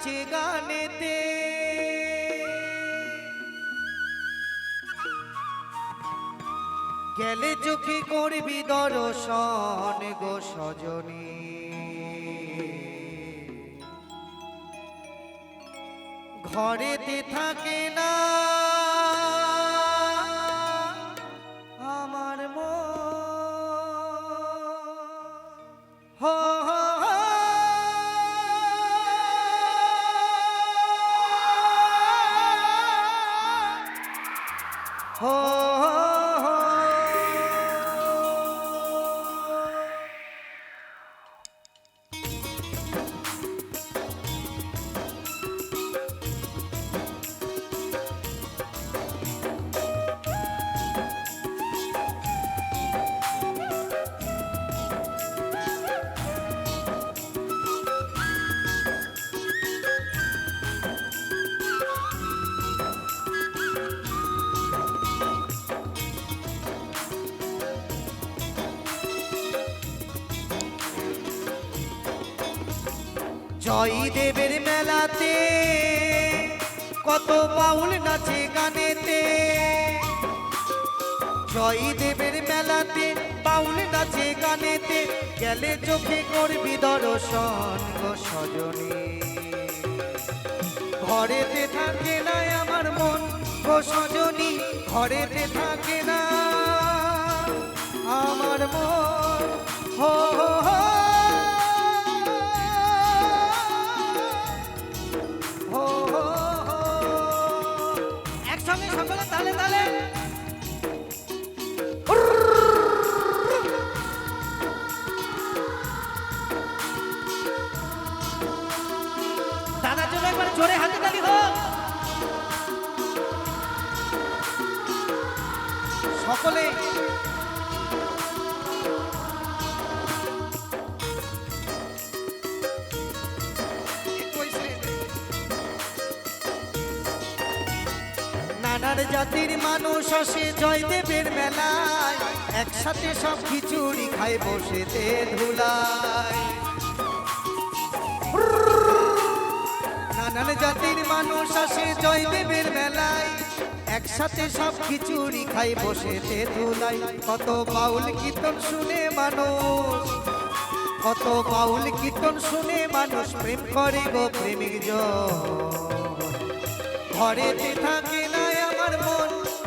নাচে গানেতে। গেলে চোখে করবি দর্শন গো সজনী। ঘরেতে থাকে না জয়দেবের মেলাতে। কত বাউল নাচে গানেতে। জয়দেবের মেলাতে বাউল নাচে গানেতে। গেলে চোখে করবি দর্শন সজনী। ঘরেতে থাকে না আমার মন গো সজনী। ঘরেতে থাকে তালে তালে। দাদার জন্য একবার জোরে হাতে তালি হোক। সকলে নানার জাতির মানুষ আসে জয়দেবের মেলায়। একসাথে সব খিচুড়ি খায় বসেতে ধুলায়। নানান জাতির মানুষ আসে জয়দেবের মেলায়। একসাথে সব খিচুড়ি খাই বসেতে ধুলাই কত বাউল কীর্তন শুনে মানুষ, কত বাউল কীর্তন শুনে মানুষ প্রেম করে গো প্রেমিক ঘরেতে থাকে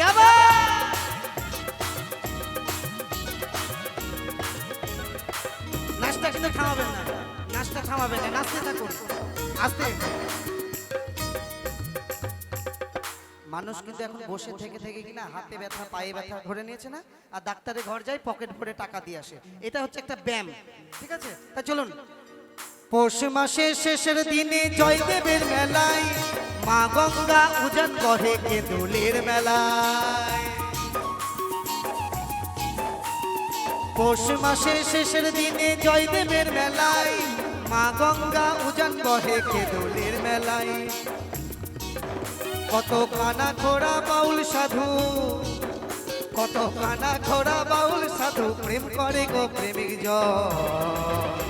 কেমন নাচটা কিন্তু না। নাচটা থামাবেন না। নাচতে থাকুন আস্তে। মানুষ কিন্তু এখন বসে থেকে থেকে কিনা হাতে ব্যথা, পায়ে ব্যথা ধরে নিয়েছে না? আর ডাক্তারের ঘর যায় পকেট ভরে টাকা দিয়ে আসে। এটা হচ্ছে একটা ব্যায়াম। ঠিক আছে? তা চলুন। পৌষ মাসের শেষের দিনে জয়দেবের মেলায় মা গঙ্গা উজান কহে কেঁদুলের মেলায়। পৌষ মাসের শেষের দিনে জয়দেবের মেলায় মা গঙ্গা উজান বহে কেদুলের মেলায়। কত কানা খোড়া বাউল সাধু, কত কানা খোড়া বাউল সাধু, প্রেম করে গো প্রেমিক জন।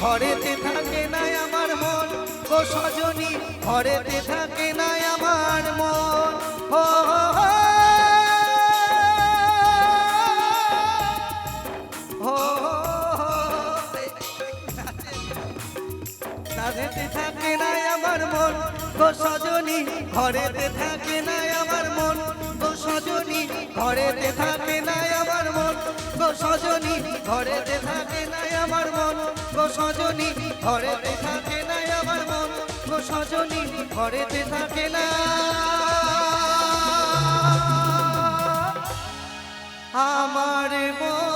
ঘরেতে থাকে না আমার মন। গো সজনী, ঘরেতে থাকে না আমার মন। হো। থাকে না আমার মন। গো সজনী, ঘরেতে থাকে না আমার মন। গো সজনী, ঘরেতে থাকে না ঘরেতে থাকে না আমার মন গো সজনী ঘরেতে থাকে না। আমার মন